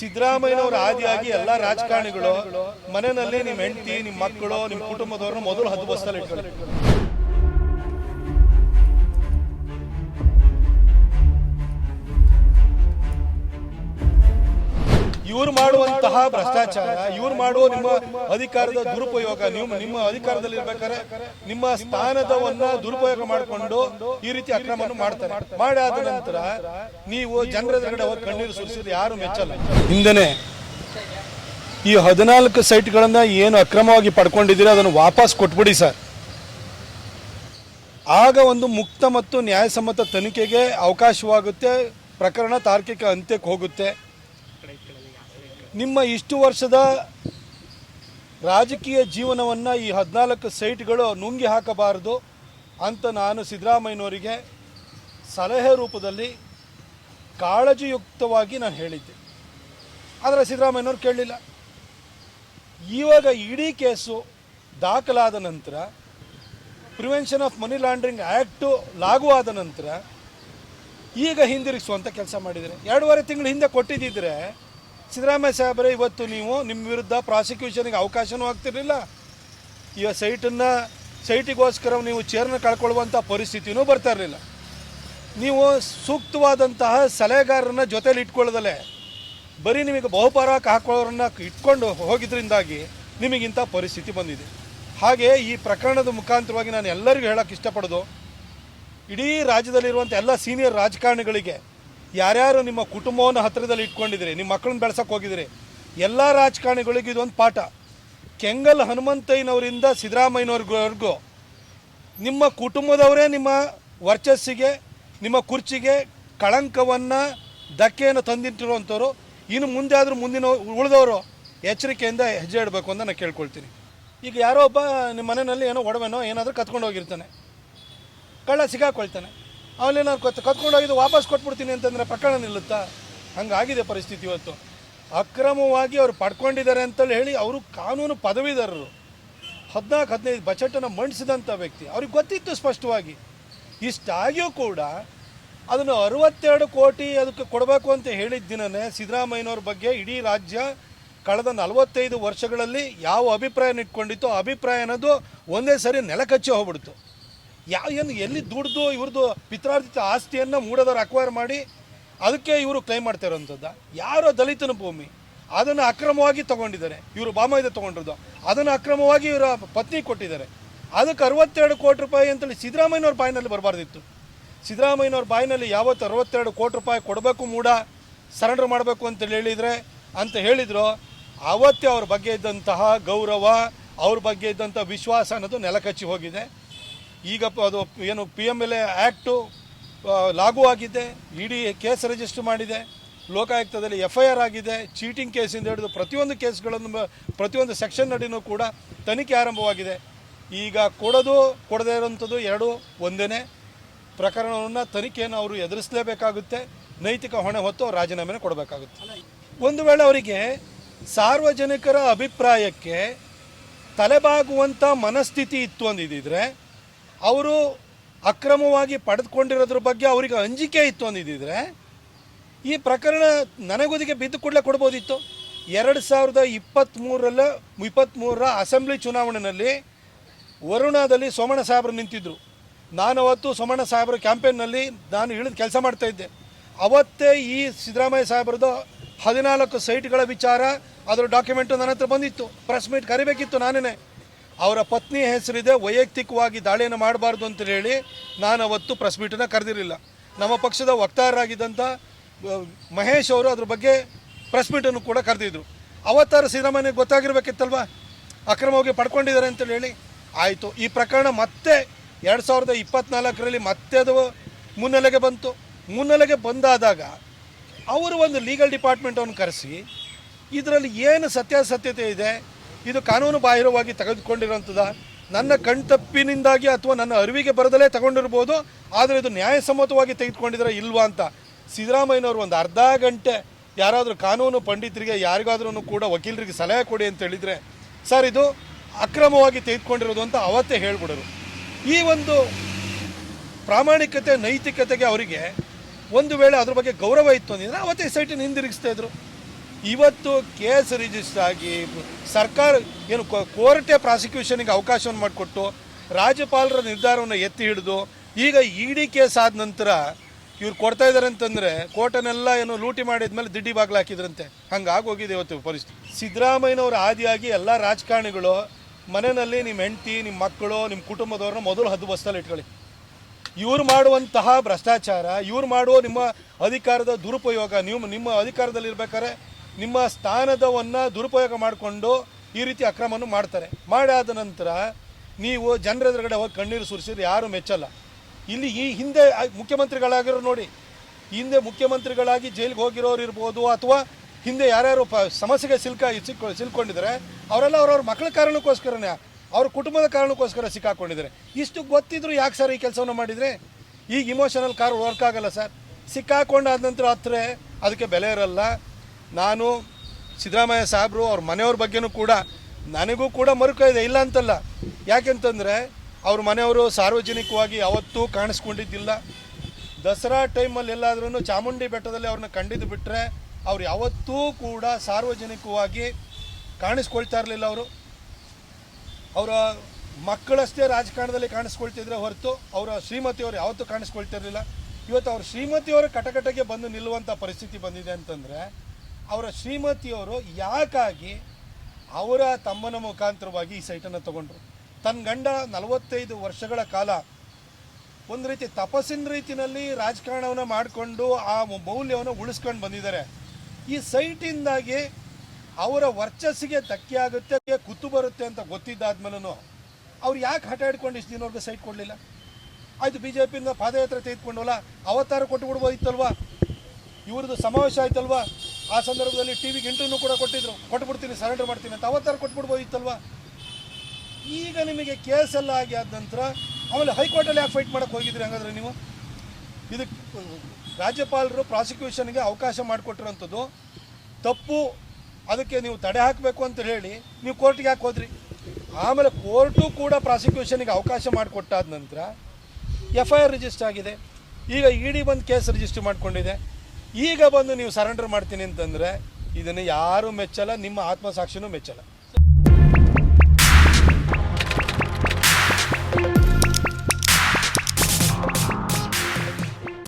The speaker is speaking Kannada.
ಸಿದ್ದರಾಮಯ್ಯನವರ ಆದಿಯಾಗಿ ಎಲ್ಲ ರಾಜಕಾರಣಿಗಳು ಮನೆಯಲ್ಲಿ ನಿಮ್ಮ ಹೆಂಡತಿ, ನಿಮ್ಮ ಮಕ್ಕಳು, ನಿಮ್ಮ ಕುಟುಂಬದವ್ರನ್ನ ಮೊದಲು ಹದ್ದು ಬಸ್ಸಲ್ಲಿ ಇಟ್ಕೊಳ್ಳಿ. ಇವ್ರು ಮಾಡುವಂತಹ ಭ್ರಷ್ಟಾಚಾರ, ಇವ್ರು ಮಾಡುವ ನಿಮ್ಮ ಅಧಿಕಾರದ ದುರುಪಯೋಗ, ನೀವು ನಿಮ್ಮ ಅಧಿಕಾರದಲ್ಲಿ ಇರ್ಬೇಕಾದ್ರೆ ನಿಮ್ಮ ಸ್ಥಾನದವನ್ನ ದುರುಪಯೋಗ ಮಾಡಿಕೊಂಡು ಈ ರೀತಿ ಅಕ್ರಮವನ್ನು ಮಾಡ್ತಾರೆ. ಮಾಡಾದ ನಂತರ ನೀವು ಜನರ ಎದುರುಗಡೆ ಹೋಗಿ ಕಣ್ಣೀರು ಸುರಿಸಿದ್ರೆ ಯಾರು ಮೆಚ್ಚಲ್ಲ. ಹಿಂದೆನೆ ಈ ಹದಿನಾಲ್ಕು ಸೈಟ್ಗಳನ್ನ ಏನು ಅಕ್ರಮವಾಗಿ ಪಡ್ಕೊಂಡಿದ್ದೀರಿ ಅದನ್ನು ವಾಪಸ್ ಕೊಟ್ಬಿಡಿ ಸರ್. ಆಗ ಒಂದು ಮುಕ್ತ ಮತ್ತು ನ್ಯಾಯಸಮ್ಮತ ತನಿಖೆಗೆ ಅವಕಾಶವಾಗುತ್ತೆ, ಪ್ರಕರಣ ತಾರ್ಕಿಕ ಅಂತ್ಯಕ್ಕೆ ಹೋಗುತ್ತೆ. ನಿಮ್ಮ ಇಷ್ಟು ವರ್ಷದ ರಾಜಕೀಯ ಜೀವನವನ್ನು ಈ ಹದಿನಾಲ್ಕು ಸೈಟ್ಗಳು ನುಂಗಿ ಹಾಕಬಾರದು ಅಂತ ನಾನು ಸಿದ್ದರಾಮಯ್ಯನವರಿಗೆ ಸಲಹೆ ರೂಪದಲ್ಲಿ ಕಾಳಜಿಯುಕ್ತವಾಗಿ ನಾನು ಹೇಳಿದ್ದೆ. ಆದರೆ ಸಿದ್ದರಾಮಯ್ಯನವ್ರು ಕೇಳಲಿಲ್ಲ. ಇವಾಗ ಇಡೀ ಕೇಸು ದಾಖಲಾದ ನಂತರ prevention of money laundering act ಲಾಗು ಆದ ನಂತರ, ಈಗ ಹಿಂದಿರುಗಿಸುವಂಥ ಕೆಲಸ ಮಾಡಿದ್ದಾರೆ. ಎರಡೂವರೆ ತಿಂಗಳು ಹಿಂದೆ ಕೊಟ್ಟಿದ್ದಿದ್ರೆ ಸಿದ್ದರಾಮಯ್ಯ ಸಾಹೇಬರೇ, ಇವತ್ತು ನೀವು ನಿಮ್ಮ ವಿರುದ್ಧ ಪ್ರಾಸಿಕ್ಯೂಷನ್ಗೆ ಅವಕಾಶವೂ ಆಗ್ತಿರಲಿಲ್ಲ. ಈ ಸೈಟನ್ನು, ಸೈಟಿಗೋಸ್ಕರ ನೀವು ಚೇರ್ನ ಕಳ್ಕೊಳ್ಳುವಂಥ ಪರಿಸ್ಥಿತಿನೂ ಬರ್ತಾ ಇರಲಿಲ್ಲ. ನೀವು ಸೂಕ್ತವಾದಂತಹ ಸಲಹೆಗಾರರನ್ನ ಜೊತೇಲಿ ಇಟ್ಕೊಳ್ಳೋದಲ್ಲೇ, ಬರೀ ನಿಮಗೆ ಬಹುಪರಾಕ್ ಹಾಕೊಳ್ಳೋರನ್ನ ಇಟ್ಕೊಂಡು ಹೋಗಿದ್ರಿಂದಾಗಿ ನಿಮಗಿಂಥ ಪರಿಸ್ಥಿತಿ ಬಂದಿದೆ. ಹಾಗೆ ಈ ಪ್ರಕರಣದ ಮುಖಾಂತರವಾಗಿ ನಾನು ಎಲ್ಲರಿಗೂ ಹೇಳೋಕ್ಕೆ ಇಷ್ಟಪಡೋದು, ಇಡೀ ರಾಜ್ಯದಲ್ಲಿರುವಂಥ ಎಲ್ಲ ಸೀನಿಯರ್ ರಾಜಕಾರಣಿಗಳಿಗೆ ಯಾರ್ಯಾರು ನಿಮ್ಮ ಕುಟುಂಬವನ್ನು ಹತ್ತಿರದಲ್ಲಿ ಇಟ್ಕೊಂಡಿದ್ದೀರಿ, ನಿಮ್ಮ ಮಕ್ಕಳನ್ನ ಬೆಳ್ಸಕ್ಕೆ ಹೋಗಿದ್ದೀರಿ, ಎಲ್ಲ ರಾಜಕಾರಣಿಗಳಿಗೂ ಇದೊಂದು ಪಾಠ. ಕೆಂಗಲ್ ಹನುಮಂತಯ್ಯನವರಿಂದ ಸಿದ್ದರಾಮಯ್ಯನವ್ರಿಗೂ, ನಿಮ್ಮ ಕುಟುಂಬದವರೇ ನಿಮ್ಮ ವರ್ಚಸ್ಸಿಗೆ, ನಿಮ್ಮ ಕುರ್ಚಿಗೆ ಕಳಂಕವನ್ನು, ಧಕ್ಕೆಯನ್ನು ತಂದಿಟ್ಟಿರುವಂಥವ್ರು. ಇನ್ನು ಮುಂದೆ ಆದರೂ ಮುಂದಿನ ಉಳಿದವರು ಎಚ್ಚರಿಕೆಯಿಂದ ಹೆಜ್ಜೆ ಇಡಬೇಕು ಅಂತ ನಾನು ಕೇಳ್ಕೊಳ್ತೀನಿ. ಈಗ ಯಾರೋ ಒಬ್ಬ ನಿಮ್ಮ ಮನೆಯಲ್ಲಿ ಏನೋ ಒಡವೆನೋ ಏನಾದರೂ ಕತ್ಕೊಂಡು ಹೋಗಿರ್ತಾನೆ. ಕಳ್ಳ ಸಿಗಾಕೊಳ್ತಾನೆ. ಅವಲ್ಲಿ ನಾನು ಕತ್ ಕತ್ಕೊಂಡು ಹೋಗಿದ್ದು ವಾಪಸ್ ಕೊಟ್ಬಿಡ್ತೀನಿ ಅಂತಂದರೆ ಪ್ರಕರಣ ನಿಲ್ಲುತ್ತಾ? ಹಂಗಾಗಿದೆ ಪರಿಸ್ಥಿತಿ ಇವತ್ತು. ಅಕ್ರಮವಾಗಿ ಅವರು ಪಡ್ಕೊಂಡಿದ್ದಾರೆ ಅಂತೇಳಿ ಹೇಳಿ ಅವರು ಕಾನೂನು ಪದವೀಧರರು. ಹದಿನಾಲ್ಕು, ಹದಿನೈದು ಬಜೆಟನ್ನು ಮಂಡಿಸಿದಂಥ ವ್ಯಕ್ತಿ. ಅವ್ರಿಗೆ ಗೊತ್ತಿತ್ತು ಸ್ಪಷ್ಟವಾಗಿ. ಇಷ್ಟಾಗಿಯೂ ಕೂಡ ಅದನ್ನು ಅರವತ್ತೆರಡು ಕೋಟಿ ಅದಕ್ಕೆ ಕೊಡಬೇಕು ಅಂತ ಹೇಳಿದ ದಿನನೇ ಸಿದ್ದರಾಮಯ್ಯನವ್ರ ಬಗ್ಗೆ ಇಡೀ ರಾಜ್ಯ ಕಳೆದ ನಲವತ್ತೈದು ವರ್ಷಗಳಲ್ಲಿ ಯಾವ ಅಭಿಪ್ರಾಯನ ಇಟ್ಕೊಂಡಿತ್ತು ಅಭಿಪ್ರಾಯ ಅನ್ನೋದು ಒಂದೇ ಸರಿ ನೆಲಕಚ್ಚಿ ಹೋಗ್ಬಿಡ್ತು. ಯಾವ ಏನು ಎಲ್ಲಿ ದುಡ್ದು ಇವ್ರದ್ದು ಪಿತ್ರಾರ್ಜಿತ ಆಸ್ತಿಯನ್ನು ಮೂಡದವ್ರು ಅಕ್ವೈರ್ ಮಾಡಿ ಅದಕ್ಕೆ ಇವರು ಕ್ಲೈಮ್ ಮಾಡ್ತಾ ಇರೋವಂಥದ್ದು ಯಾರೋ ದಲಿತನ ಭೂಮಿ, ಅದನ್ನು ಅಕ್ರಮವಾಗಿ ತಗೊಂಡಿದ್ದಾರೆ. ಇವರು ಬಾಮಾಯ್ದೆ ತೊಗೊಂಡಿರೋದು. ಅದನ್ನು ಅಕ್ರಮವಾಗಿ ಇವರ ಪತ್ನಿ ಕೊಟ್ಟಿದ್ದಾರೆ. ಅದಕ್ಕೆ ಅರವತ್ತೆರಡು ಕೋಟಿ ರೂಪಾಯಿ ಅಂತೇಳಿ ಸಿದ್ದರಾಮಯ್ಯನವ್ರ ಬಾಯಿನಲ್ಲಿ ಬರಬಾರ್ದಿತ್ತು. ಸಿದ್ದರಾಮಯ್ಯನವ್ರ ಬಾಯಿನಲ್ಲಿ ಯಾವತ್ತು ಅರವತ್ತೆರಡು ಕೋಟಿ ರೂಪಾಯಿ ಕೊಡಬೇಕು ಮೂಡ, ಸರೆಂಡರ್ ಮಾಡಬೇಕು ಅಂತೇಳಿ ಹೇಳಿದರೆ ಅಂತ ಹೇಳಿದ್ರು. ಆವತ್ತೇ ಅವ್ರ ಬಗ್ಗೆ ಇದ್ದಂತಹ ಗೌರವ, ಅವ್ರ ಬಗ್ಗೆ ಇದ್ದಂಥ ವಿಶ್ವಾಸ ಅನ್ನೋದು ನೆಲಕಚ್ಚಿ ಹೋಗಿದೆ. ಈಗ ಅದು ಏನು P M L A act ಲಾಗೂ ಆಗಿದೆ, ಇಡಿ ಕೇಸ್ ರಿಜಿಸ್ಟರ್ ಮಾಡಿದೆ, ಲೋಕಾಯುಕ್ತದಲ್ಲಿ ಎಫ್ ಐ ಆರ್ ಆಗಿದೆ, ಚೀಟಿಂಗ್ ಕೇಸಿಂದ ಹಿಡಿದು ಪ್ರತಿಯೊಂದು ಕೇಸ್ಗಳನ್ನು ಪ್ರತಿಯೊಂದು ಸೆಕ್ಷನ್ ನಡಿನೂ ಕೂಡ ತನಿಖೆ ಆರಂಭವಾಗಿದೆ. ಈಗ ಕೊಡೋದು, ಕೊಡದೇ ಇರೋಂಥದ್ದು ಎರಡು ಒಂದೇ ಪ್ರಕರಣವನ್ನು, ತನಿಖೆಯನ್ನು ಅವರು ಎದುರಿಸಲೇಬೇಕಾಗುತ್ತೆ. ನೈತಿಕ ಹೊಣೆ ಹೊತ್ತು ಅವ್ರು ಕೊಡಬೇಕಾಗುತ್ತೆ. ಒಂದು ವೇಳೆ ಅವರಿಗೆ ಸಾರ್ವಜನಿಕರ ಅಭಿಪ್ರಾಯಕ್ಕೆ ತಲೆಬಾಗುವಂಥ ಮನಸ್ಥಿತಿ ಇತ್ತು ಅಂದಿದ್ದಿದ್ರೆ ಅವರು ಅಕ್ರಮವಾಗಿ ಪಡೆದುಕೊಂಡಿರೋದ್ರ ಬಗ್ಗೆ ಅವರಿಗೆ ಅಂಜಿಕೆ ಇತ್ತು ಅಂದಿದ್ದಿದ್ರೆ ಈ ಪ್ರಕರಣ ನನಗೊದಿಗೆ ಬಿದ್ದು ಕೂಡಲೇ ಕೊಡ್ಬೋದಿತ್ತು. ಎರಡು ಸಾವಿರದ ಇಪ್ಪತ್ತ್ಮೂರಲ್ಲ ಇಪ್ಪತ್ತ್ಮೂರರ ಅಸೆಂಬ್ಲಿ ಚುನಾವಣೆಯಲ್ಲಿ ವರುಣಾದಲ್ಲಿ ಸೋಮಣ್ಣ ಸಾಹೇಬರು ನಿಂತಿದ್ದರು ನಾನು ಅವತ್ತು ಸೋಮಣ್ಣ ಸಾಹೇಬರ ಕ್ಯಾಂಪೇನ್ನಲ್ಲಿ ನಾನು ಇಳಿದು ಕೆಲಸ ಮಾಡ್ತಾ ಇದ್ದೆ. ಅವತ್ತೇ ಈ ಸಿದ್ದರಾಮಯ್ಯ ಸಾಹೇಬ್ರದ್ದು ಹದಿನಾಲ್ಕು ಸೈಟ್ಗಳ ವಿಚಾರ, ಅದರ ಡಾಕ್ಯುಮೆಂಟು ನನ್ನ ಹತ್ರ ಬಂದಿತ್ತು. ಪ್ರೆಸ್ ಮೀಟ್ ಕರಿಬೇಕಿತ್ತು ನಾನೇ ಅವರ ಪತ್ನಿ ಹೆಸರಿದೆ, ವೈಯಕ್ತಿಕವಾಗಿ ದಾಳಿಯನ್ನು ಮಾಡಬಾರ್ದು ಅಂತ ಹೇಳಿ ನಾನು ಅವತ್ತು ಪ್ರೆಸ್ ಮೀಟನ್ನು ಕರೆದಿರಲಿಲ್ಲ. ನಮ್ಮ ಪಕ್ಷದ ವಕ್ತಾರರಾಗಿದ್ದಂಥ ಮಹೇಶ್ ಅವರು ಅದ್ರ ಬಗ್ಗೆ ಪ್ರೆಸ್ ಮೀಟನ್ನು ಕೂಡ ಕರೆದಿದ್ರು. ಅವತ್ತಾರು ಸಿದ್ದರಾಮಯ್ಯ ಗೊತ್ತಾಗಿರ್ಬೇಕಿತ್ತಲ್ವಾ? ಅಕ್ರಮವಾಗಿ ಪಡ್ಕೊಂಡಿದ್ದಾರೆ ಅಂತೇಳಿ ಹೇಳಿ ಆಯಿತು. ಈ ಪ್ರಕರಣ ಮತ್ತೆ ಎರಡು ಸಾವಿರದ ಇಪ್ಪತ್ನಾಲ್ಕರಲ್ಲಿ ಮತ್ತೆ ಅದು ಮುನ್ನೆಲೆಗೆ ಬಂತು. ಮುನ್ನೆಲೆಗೆ ಬಂದಾದಾಗ ಅವರು ಒಂದು ಲೀಗಲ್ ಡಿಪಾರ್ಟ್ಮೆಂಟನ್ನು ಕರೆಸಿ, ಇದರಲ್ಲಿ ಏನು ಸತ್ಯಾಸತ್ಯತೆ ಇದೆ ಇದು ಕಾನೂನು ಬಾಹಿರವಾಗಿ ತೆಗೆದುಕೊಂಡಿರೋಂಥದ್ದು ನನ್ನ ಕಣ್ತಪ್ಪಿನಿಂದಾಗಿ ಅಥವಾ ನನ್ನ ಅರಿವಿಗೆ ಬರದಲೇ ತಗೊಂಡಿರ್ಬೋದು, ಆದರೆ ಇದು ನ್ಯಾಯಸಮ್ಮತವಾಗಿ ತೆಗೆದುಕೊಂಡಿದ್ರೆ ಇಲ್ವಾ ಅಂತ ಸಿದ್ದರಾಮಯ್ಯನವರು ಒಂದು ಅರ್ಧ ಗಂಟೆ ಯಾರಾದರೂ ಕಾನೂನು ಪಂಡಿತರಿಗೆ ಯಾರಿಗಾದ್ರೂ ಕೂಡ ವಕೀಲರಿಗೆ ಸಲಹೆ ಕೊಡಿ ಅಂತ ಹೇಳಿದರೆ, ಸರ್, ಇದು ಅಕ್ರಮವಾಗಿ ತೆಗೆದುಕೊಂಡಿರೋದು ಅಂತ ಅವತ್ತೇ ಹೇಳ್ಬಿಡೋರು. ಈ ಒಂದು ಪ್ರಾಮಾಣಿಕತೆ, ನೈತಿಕತೆಗೆ ಅವರಿಗೆ ಒಂದು ವೇಳೆ ಅದ್ರ ಬಗ್ಗೆ ಗೌರವ ಇತ್ತು ಅಂದಿದ್ರೆ ಅವತ್ತೇ ಸೈಟಿನ ಹಿಂದಿರುಗಿಸ್ತಾ ಇದ್ರು. ಇವತ್ತು ಕೇಸ್ ರಿಜಿಸ್ಟರ್ ಆಗಿ ಸರ್ಕಾರ ಏನು ಕೋರ್ಟೇ ಪ್ರಾಸಿಕ್ಯೂಷನ್ಗೆ ಅವಕಾಶವನ್ನು ಮಾಡಿಕೊಟ್ಟು ರಾಜ್ಯಪಾಲರ ನಿರ್ಧಾರವನ್ನು ಎತ್ತಿ ಹಿಡಿದು ಈಗ ಇಡಿ ಕೇಸ್ ಆದ ನಂತರ ಇವ್ರು ಕೊಡ್ತಾ ಇದ್ದಾರೆ ಅಂತಂದರೆ ಕೋರ್ಟನ್ನೆಲ್ಲ ಏನು ಲೂಟಿ ಮಾಡಿದ್ಮೇಲೆ ದಿಡ್ಡಿ ಬಾಗಿಲು ಹಾಕಿದ್ರಂತೆ. ಹಂಗೆ ಆಗೋಗಿದೆ ಇವತ್ತು ಪರಿಸ್ಥಿತಿ. ಸಿದ್ದರಾಮಯ್ಯನವ್ರ ಆದಿಯಾಗಿ ಎಲ್ಲ ರಾಜಕಾರಣಿಗಳು ಮನೆಯಲ್ಲಿ ನಿಮ್ಮ ಹೆಂಡತಿ ನಿಮ್ಮ ಮಕ್ಕಳು ನಿಮ್ಮ ಕುಟುಂಬದವ್ರನ್ನ ಮೊದಲು ಹದ್ದು ಬಸ್ತಲ್ಲಿ ಇಟ್ಕೊಳ್ಳಿ. ಇವ್ರು ಮಾಡುವಂತಹ ಭ್ರಷ್ಟಾಚಾರ, ಇವ್ರು ಮಾಡುವ ನಿಮ್ಮ ಅಧಿಕಾರದ ದುರುಪಯೋಗ ನಿಮ್ಮ ಅಧಿಕಾರದಲ್ಲಿ ಇರ್ಬೇಕಾದ್ರೆ ನಿಮ್ಮ ಸ್ಥಾನದವನ್ನು ದುರುಪಯೋಗ ಮಾಡಿಕೊಂಡು ಈ ರೀತಿ ಅಕ್ರಮವನ್ನು ಮಾಡ್ತಾರೆ. ಮಾಡಾದ ನಂತರ ನೀವು ಜನರ ಎದುರುಗಡೆ ಹೋಗಿ ಕಣ್ಣೀರು ಸುರಿಸಿದ್ರೆ ಯಾರು ಮೆಚ್ಚಲ್ಲ. ಇಲ್ಲಿ ಈ ಹಿಂದೆ ಮುಖ್ಯಮಂತ್ರಿಗಳಾಗಿರೋ ನೋಡಿ. ಹಿಂದೆ ಮುಖ್ಯಮಂತ್ರಿಗಳಾಗಿ ಜೈಲಿಗೆ ಹೋಗಿರೋರು ಇರ್ಬೋದು ಅಥವಾ ಹಿಂದೆ ಯಾರ್ಯಾರು ಪ ಸಮಸ್ಯೆಗೆ ಸಿಲ್ಕ ಸಿಕ್ಕ ಸಿಲ್ಕೊಂಡಿದ್ದಾರೆ, ಅವರೆಲ್ಲ ಅವ್ರವ್ರ ಮಕ್ಕಳ ಕಾರಣಕ್ಕೋಸ್ಕರನೇ, ಅವ್ರ ಕುಟುಂಬದ ಕಾರಣಕ್ಕೋಸ್ಕರ ಸಿಕ್ಕಾಕೊಂಡಿದ್ದಾರೆ. ಇಷ್ಟು ಗೊತ್ತಿದ್ರು ಯಾಕೆ ಸರ್ ಈ ಕೆಲಸವನ್ನು ಮಾಡಿದರೆ? ಈಗ ಇಮೋಷನಲ್ ಕಾರ್ ವರ್ಕ್ ಆಗಲ್ಲ ಸರ್. ಸಿಕ್ಕಾಕೊಂಡಾದ ನಂತರ ಹತ್ರ ಅದಕ್ಕೆ ಬೆಲೆ ಇರಲ್ಲ. ನಾನು ಸಿದ್ದರಾಮಯ್ಯ ಸಾಹೇಬರು ಅವ್ರ ಮನೆಯವ್ರ ಬಗ್ಗೆನೂ ಕೂಡ ನನಗೂ ಕೂಡ ಮರುಕ ಇಲ್ಲ ಅಂತಲ್ಲ. ಯಾಕೆಂತಂದರೆ ಅವ್ರ ಮನೆಯವರು ಸಾರ್ವಜನಿಕವಾಗಿ ಯಾವತ್ತೂ ಕಾಣಿಸ್ಕೊಂಡಿದ್ದಿಲ್ಲ. ದಸರಾ ಟೈಮಲ್ಲಿ ಎಲ್ಲಾದ್ರೂ ಚಾಮುಂಡಿ ಬೆಟ್ಟದಲ್ಲಿ ಅವ್ರನ್ನ ಕಂಡಿದ್ದು ಬಿಟ್ಟರೆ ಅವ್ರು ಯಾವತ್ತೂ ಕೂಡ ಸಾರ್ವಜನಿಕವಾಗಿ ಕಾಣಿಸ್ಕೊಳ್ತಾ ಇರಲಿಲ್ಲ ಅವರು. ಅವರ ಮಕ್ಕಳಷ್ಟೇ ರಾಜಕಾರಣದಲ್ಲಿ ಕಾಣಿಸ್ಕೊಳ್ತಿದ್ರೆ ಹೊರತು ಅವರ ಶ್ರೀಮತಿಯವರು ಯಾವತ್ತೂ ಕಾಣಿಸ್ಕೊಳ್ತಿರಲಿಲ್ಲ. ಇವತ್ತು ಅವ್ರ ಶ್ರೀಮತಿಯವರು ಕಟಕಟಗೆ ಬಂದು ನಿಲ್ಲುವಂಥ ಪರಿಸ್ಥಿತಿ ಬಂದಿದೆ ಅಂತಂದರೆ ಅವರ ಶ್ರೀಮತಿಯವರು ಯಾಕಾಗಿ ಅವರ ತಮ್ಮನ ಮುಖಾಂತರವಾಗಿ ಈ ಸೈಟನ್ನು ತಗೊಂಡ್ರು? ತನ್ನ ಗಂಡ ನಲವತ್ತೈದು ವರ್ಷಗಳ ಕಾಲ ಒಂದು ರೀತಿ ತಪಸ್ಸಿನ ರೀತಿಯಲ್ಲಿ ರಾಜಕಾರಣವನ್ನು ಮಾಡಿಕೊಂಡು ಆ ಮೌಲ್ಯವನ್ನು ಉಳಿಸ್ಕೊಂಡು ಬಂದಿದ್ದಾರೆ. ಈ ಸೈಟಿಂದಾಗಿ ಅವರ ವರ್ಚಸ್ಸಿಗೆ ಧಕ್ಕೆ ಆಗುತ್ತೆ ಕುತ್ತು ಬರುತ್ತೆ ಅಂತ ಗೊತ್ತಿದ್ದಾದ್ಮೇಲೂ ಅವ್ರು ಯಾಕೆ ಹಠ ಹಿಡ್ಕೊಂಡು ಇಷ್ಟು ದಿನವರೆಗೂ ಸೈಟ್ ಕೊಡಲಿಲ್ಲ? ಆಯಿತು ಬಿ ಜೆ ಪಿಯಿಂದ ಪಾದಯಾತ್ರೆ ತೆಗೆದುಕೊಂಡವಲ್ಲ, ಅವತಾರ ಕೊಟ್ಟು ಬಿಡ್ಬೋದಿತ್ತಲ್ವಾ ಇವ್ರದ್ದು ಸಮಾವೇಶ ಆಯ್ತಲ್ವಾ? ಆ ಸಂದರ್ಭದಲ್ಲಿ ಟಿ ವಿಗೆ ಇಂಟರ್ವ್ಯೂ ಕೂಡ ಕೊಟ್ಟಿದ್ರು. ಕೊಟ್ಬಿಡ್ತೀನಿ ಸರೆಂಡರ್ ಮಾಡ್ತೀನಿ ಅಂತ. ಅವತಾರ ಕೊಟ್ಬಿಡ್ಬೋದಿತ್ತಲ್ವಾ? ಈಗ ನಿಮಗೆ ಕೇಸ್ ಎಲ್ಲ ಆಗಿ ಆದ ನಂತರ ಆಮೇಲೆ ಹೈಕೋರ್ಟಲ್ಲಿ ಯಾಕೆ ಫೈಟ್ ಮಾಡಕ್ಕೆ ಹೋಗಿದ್ರಿ ಹಂಗಾದ್ರೆ ನೀವು? ಇದಕ್ಕೆ ರಾಜ್ಯಪಾಲರು ಪ್ರಾಸಿಕ್ಯೂಷನ್ಗೆ ಅವಕಾಶ ಮಾಡಿಕೊಟ್ಟಿರೋಂಥದ್ದು ತಪ್ಪು. ಅದಕ್ಕೆ ನೀವು ತಡೆ ಹಾಕಬೇಕು ಅಂತ ಹೇಳಿ ನೀವು ಕೋರ್ಟ್ಗೆ ಯಾಕೆ ಹೋದ್ರಿ? ಆಮೇಲೆ ಕೋರ್ಟು ಕೂಡ ಪ್ರಾಸಿಕ್ಯೂಷನ್ಗೆ ಅವಕಾಶ ಮಾಡಿಕೊಟ್ಟಾದ ನಂತರ ಎಫ್ ಐ ಆರ್ ರಿಜಿಸ್ಟರ್ ಆಗಿದೆ. ಈಗ ಇ ಡಿ ಬಂದು ಕೇಸ್ ರಿಜಿಸ್ಟರ್ ಮಾಡ್ಕೊಂಡಿದೆ. ಈಗ ಬಂದು ನೀವು ಸರೆಂಡರ್ ಮಾಡ್ತೀನಿ ಅಂತಂದರೆ ಇದನ್ನು ಯಾರೂ ಮೆಚ್ಚಲ್ಲ ನಿಮ್ಮ ಆತ್ಮಸಾಕ್ಷಿನೂ ಮೆಚ್ಚಲ್ಲ.